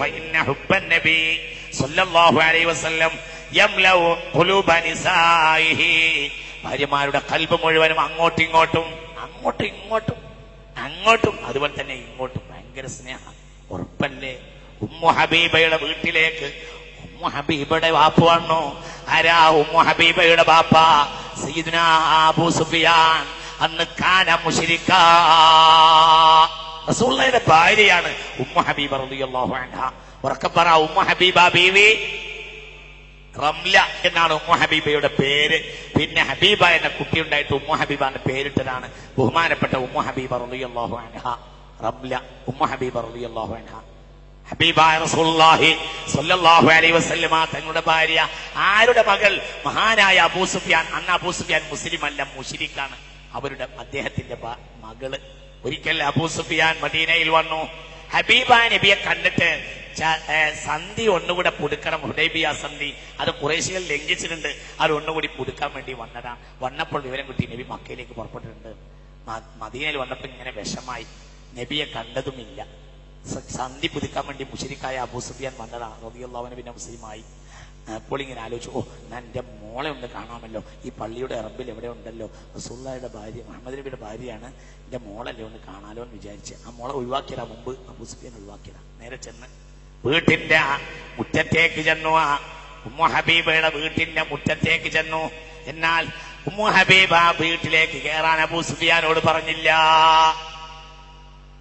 فإن حب النبي صلى الله عليه وسلم يملأ قلوب نسائه ഭാര്യമാരുടെ കൽബ് മുഴുവനും അങ്ങോട്ടും ഇങ്ങോട്ടും അങ്ങോട്ടും ഇങ്ങോട്ടും അങ്ങോട്ടും അതുപോലെ തന്നെ ഇങ്ങോട്ടും ഭയങ്കര സ്നേഹം ഉറപ്പല്ലേ ഉമ്മു ഹബീബയുടെ വീട്ടിലേക്ക് ഉമ്മു ഹബീബയുടെ ബാപ്പ വന്നു ആരാ ഉമ്മു ഹബീബയുടെ ബാപ്പ സയ്യിദുന അബൂ സുഫിയാൻ അന്ന് കാന മുശ്രിക്ക റസൂലുള്ളാഹിയുടെ ഭാര്യയാണ് ഉമ്മ ഹബീബ റളിയല്ലാഹു ഉറക്കെ പറ ഉമ്മ ഹബീബ ബീവി. റംല എന്നാണ് ഉമ്മ ഹബീബയുടെ പേര്. പിന്നെ ഹബീബ എന്ന കുട്ടി ഉണ്ടായിട്ട് ഉമ്മ ഹബീബ എന്ന പേരിട്ടതാണ് ബഹുമാനപ്പെട്ട ഉമ്മ ഹബീബ റളിയല്ലാഹു റംല ഉമ്മു ഹബീബ റളിയല്ലാഹു റസൂലുള്ളാഹി സ്വല്ലല്ലാഹു അലൈഹി തങ്ങളുടെ ഭാര്യ ആരുടെ മകൾ? മഹാനായ അബൂ സുഫിയാൻ. അന്ന് അബൂ സുഫിയാൻ മുസ്ലിം അല്ല മുഷിരിക്കാണ് അവരുടെ അദ്ദേഹത്തിന്റെ മകൾ. ഒരിക്കൽ അബൂ സുഫിയാൻ മദീനയിൽ വന്നു. ഹബീബ നബിയെ കണ്ടിട്ട് സന്ധി ഒന്നുകൂടെ പുതുക്കണം ഹുഡൈബിയ സന്ധി. അത് കുറേശ്ശികൾ ലംഘിച്ചിട്ടുണ്ട്. അത് ഒന്നുകൂടി പുതുക്കാൻ വേണ്ടി വന്നതാ. വന്നപ്പോൾ വിവരം കിട്ടി നബി മക്കയിലേക്ക് പുറപ്പെട്ടിട്ടുണ്ട്. മദീനയിൽ വന്നപ്പോൾ ഇങ്ങനെ വിഷമായി. നബിയെ കണ്ടതുമില്ല. സന്ധി പുതുക്കാൻ വേണ്ടി മുഷരിക്കായ അബൂ സുഫിയാൻ വന്നതാണ് റബിയുള്ളവന് പിന്നെ മുസ്ലിമായി അപ്പോൾ ഇങ്ങനെ ആലോചിച്ചു ഓ ഞാൻ എന്റെ മോളെ ഒന്ന് കാണാമല്ലോ. ഈ പള്ളിയുടെ ഇറമ്പിൽ എവിടെ ഉണ്ടല്ലോ? റസൂള്ളയുടെ ഭാര്യ മുഹമ്മദ് നബിയുടെ ഭാര്യയാണ് എന്റെ മോളല്ലേ ഒന്ന് കാണാലോ എന്ന് വിചാരിച്ച്. ആ മോളെ ഒഴിവാക്കിയതാ മുമ്പ് അബൂ സുഫിയാൻ ഒഴിവാക്കിയതാ. നേരെ ചെന്ന് വീട്ടിന്റെ മുറ്റത്തേക്ക് ചെന്നു. ആ ഉമ്മു ഹബീബയുടെ വീട്ടിന്റെ മുറ്റത്തേക്ക് ചെന്നു. എന്നാൽ ഉമ്മു ഹബീബ വീട്ടിലേക്ക് കയറാൻ അബൂ സുഫിയാനോട് പറഞ്ഞില്ല.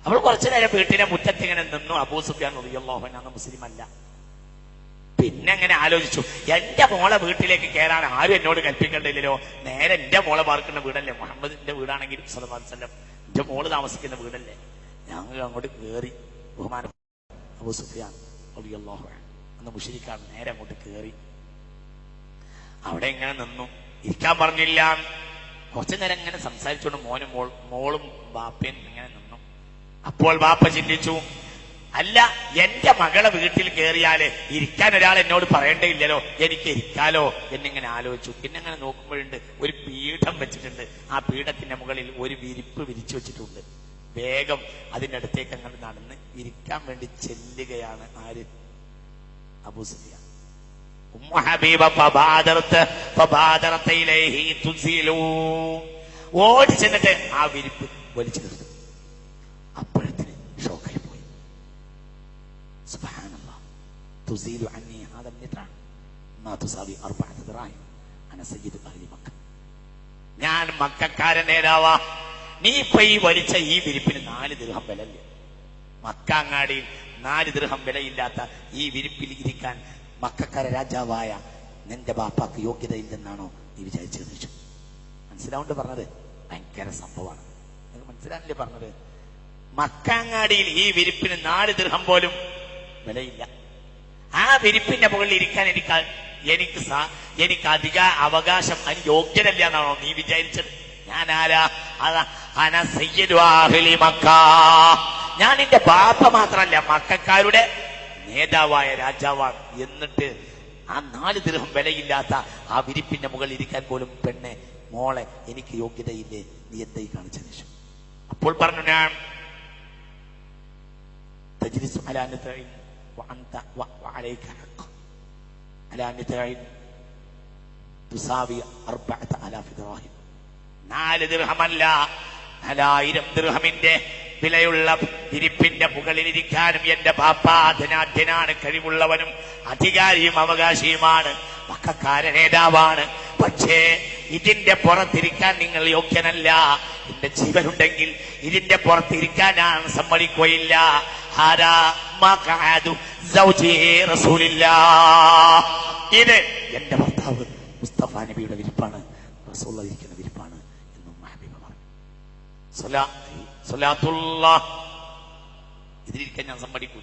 അവൾ കുറച്ചു നേരം വീട്ടിലെ മുറ്റത്തിങ്ങനെ നിന്നു. അബൂ സുഫിയാൻ റളിയല്ലാഹു അൻഹു മുസ്ലിം അല്ല പിന്നെ അങ്ങനെ ആലോചിച്ചു? എന്റെ മോളെ വീട്ടിലേക്ക് കയറാൻ ആരും എന്നോട് കൽപ്പിക്കണ്ടില്ലല്ലോ നേരെ എന്റെ മോളെ പാർക്കുന്ന വീടല്ലേ? മുഹമ്മദിന്റെ വീടാണെങ്കിലും വസല്ലം എന്റെ മോൾ താമസിക്കുന്ന വീടല്ലേ? ഞങ്ങൾ അങ്ങോട്ട് കയറി ബഹുമാനം അബു സുഫിയാൻ അന്ന് മുഷിരിക്കാണ് നേരെ അങ്ങോട്ട് കയറി അവിടെ ഇങ്ങനെ നിന്നു. ഇരിക്കാൻ പറഞ്ഞില്ല. കുറച്ചു നേരം ഇങ്ങനെ സംസാരിച്ചുകൊണ്ട് മോനും മോളും ബാപ്പയും ഇങ്ങനെ നിന്നു. അപ്പോൾ ബാപ്പ ചിന്തിച്ചു അല്ല എന്റെ മകളെ വീട്ടിൽ കയറിയാൽ ഇരിക്കാൻ ഒരാൾ എന്നോട് പറയേണ്ടയില്ലല്ലോ എനിക്ക് ഇരിക്കാലോ എന്നിങ്ങനെ ആലോചിച്ചു. പിന്നെ അങ്ങനെ നോക്കുമ്പോഴുണ്ട് ഒരു പീഠം വെച്ചിട്ടുണ്ട്. ആ പീഠത്തിന്റെ മുകളിൽ ഒരു വിരിപ്പ് വിരിച്ചു വെച്ചിട്ടുണ്ട്. വേഗം അതിന്റെ അടുത്തേക്ക് അങ്ങനെ നടന്ന് ഇരിക്കാൻ വേണ്ടി ചെല്ലുകയാണ് ആര്? അബൂ ഓടി ചെന്നിട്ട് ആ വിരിപ്പ് വലിച്ചു നിർത്തും. അപ്പോഴത്തിന് തുസീലു അന്നി ഹാദ النطع ما تساوي أربعة دراهم أنا سيد أهل مكة ഞാൻ മക്കാരൻ നേതാവാ നീ ഇപ്പൊ ഈ വലിച്ച ഈ വിരിപ്പിന് നാല് ദൃഹം വിലല്ലേ മക്കാങ്ങാടിയിൽ നാല് ദൃഹം വിലയില്ലാത്ത ഈ വിരിപ്പിൽ ഇരിക്കാൻ മക്കാര രാജാവായ നിന്റെ ബാപ്പാക്ക് യോഗ്യതയില്ലെന്നാണോ നീ വിചാരിച്ചത് ചോദിച്ചു മനസ്സിലാവുണ്ട് പറഞ്ഞത് ഭയങ്കര സംഭവമാണ് നിങ്ങൾക്ക് മനസ്സിലാവില്ലേ പറഞ്ഞത് മക്കാങ്ങാടിയിൽ ഈ വിരിപ്പിന് നാല് ദൃഹം പോലും വിലയില്ല ആ വിരിപ്പിന്റെ മുകളിൽ ഇരിക്കാൻ എനിക്ക് എനിക്ക് എനിക്ക് അധിക അവകാശം അതിന് യോഗ്യനല്ല എന്നാണോ നീ വിചാരിച്ചത്? ഞാൻ ആരാ അന മക്ക. ഞാൻ എന്റെ ബാപ്പ മാത്രമല്ല മക്കാരുടെ നേതാവായ രാജാവാണ്. എന്നിട്ട് ആ നാല് ദൃഹം വിലയില്ലാത്ത ആ വിരിപ്പിന്റെ മുകളിൽ ഇരിക്കാൻ പോലും പെണ്ണെ മോളെ എനിക്ക് യോഗ്യതയില്ലേ? നീ എന്തായി കാണിച്ച നിമിഷം അപ്പോൾ പറഞ്ഞു ഞാൻ തജിരിസ് മലാനത്തായി وأنت و- وعليك حق على نتع تساوي أربعة آلاف دراهم നാല് ദൃഹമല്ല നാലായിരം ദൃഹമിന്റെ വിലയുള്ള വിരിപ്പിന്റെ മുകളിലിരിക്കാനും എന്റെ പാപ്പ ധനാഢ്യനാണ് കഴിവുള്ളവനും അധികാരിയും അവകാശിയുമാണ് മക്കാര നേതാവാണ് പക്ഷേ ഇതിന്റെ പുറത്തിരിക്കാൻ നിങ്ങൾ യോഗ്യനല്ല എന്റെ ജീവനുണ്ടെങ്കിൽ ഇതിന്റെ പുറത്തിരിക്കാൻ ഞാൻ സമ്മതിക്കുകയില്ല മഖഅദു. ഇത് എന്റെ ഭർത്താവ് മുസ്തഫ നബിയുടെ വിരിപ്പാണ് ഇരിക്കുന്ന വിരിപ്പാണ് എന്നും പറഞ്ഞു. ഇതിലിരിക്കാൻ ഞാൻ സമ്മതിക്കില്ല